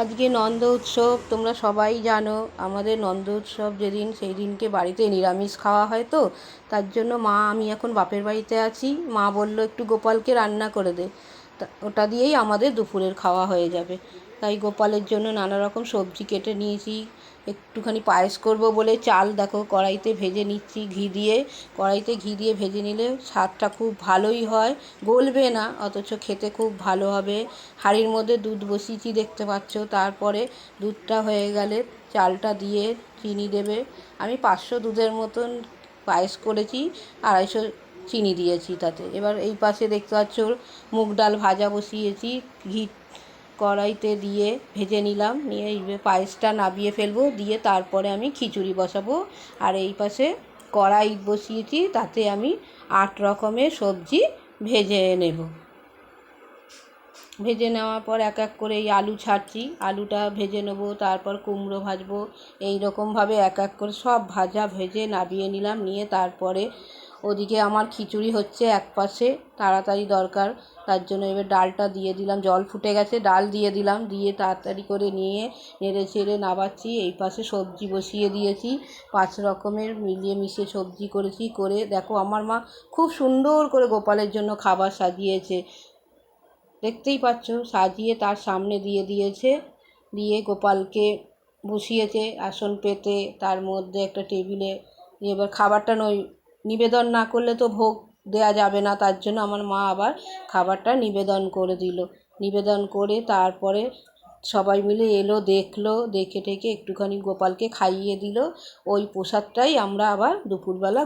আজকে নন্দ উৎসব, তোমরা সবাই জানো, আমাদের নন্দ উৎসব যেদিন, সেই দিনকে বাড়িতে নিরামিষ খাওয়া হয় তো। তার জন্য মা, আমি এখন বাপের বাড়িতে আছি। মা বলল, একটু গোপালকে রান্না করে দে। ওটা দিয়েই আমাদের দুপুরের খাওয়া হয়ে যাবে। তাই গোপালের জন্য নানা রকম সবজি কেটে নিয়েছি। একটুখানি পায়েস করব বলে চাল দেখো কড়াইতে ভেজে নিচ্ছি ঘি দিয়ে। কড়াইতে ঘি দিয়ে ভেজে নিলে স্বাদটা খুব ভালোই হয়। গলবে না, অথচ খেতে খুব ভালো হবে। হাঁড়ির মধ্যে দুধ বসিয়েছি দেখতে পাচ্ছ। তারপরে দুধটা হয়ে গেলে চালটা দিয়ে চিনি দেবে। আমি পাঁচশো দুধের মতন পায়েস করেছি, আড়াইশো চিনি দিয়েছি তাতে। এবার এই পাশে দেখতে পাচ্ছ, মুগ ডাল ভাজা বসিয়েছি, ঘি কড়াইতে দিয়ে ভেজে নিলাম। নিয়ে পায়েসটা নাবিয়ে ফেলব, দিয়ে তারপরে আমি খিচুড়ি বসাবো। আর এই পাশে কড়াই বসিয়েছি, তাতে আমি আট রকমের সবজি ভেজে নেব। ভেজে নেওয়ার পর এক এক করে এই আলু ছাড়ছি। আলুটা ভেজে নেব, তারপর কুমড়ো ভাজবো। এই রকমভাবে এক এক করে সব ভাজা ভেজে নাবিয়ে নিলাম। নিয়ে তারপরে ওদিকে আমার খিচুড়ি হচ্ছে এক পাশে, তাড়াতাড়ি দরকার। তার জন্য এবার ডালটা দিয়ে দিলাম। জল ফুটে গেছে, ডাল দিয়ে দিলাম। দিয়ে তাড়াতাড়ি করে নিয়ে নেড়ে চেড়ে নাবাচ্ছি। এই পাশে সবজি বসিয়ে দিয়েছি। পাঁচ রকমের মিলিয়ে মিশিয়ে সবজি করেছি। করে দেখো, আমার মা খুব সুন্দর করে গোপালের জন্য খাবার সাজিয়েছে। দেখতেই পাচ্ছ, সাজিয়ে তার সামনে দিয়ে দিয়েছে। দিয়ে গোপালকে বসিয়েছে আসন পেতে। তার মধ্যে একটা টেবিলে এবার খাবারটা নই নিবেদন না করলে তো ভোগ দেওয়া যাবে না। তার জন্য আমার মা আবার খাবারটা নিবেদন করে দিল। নিবেদন করে তারপরে সবাই মিলে এলো, দেখল, দেখে টেখে একটুখানি গোপালকে খাইয়ে দিল। ওই প্রসাদটাই আমরা আবার দুপুরবেলা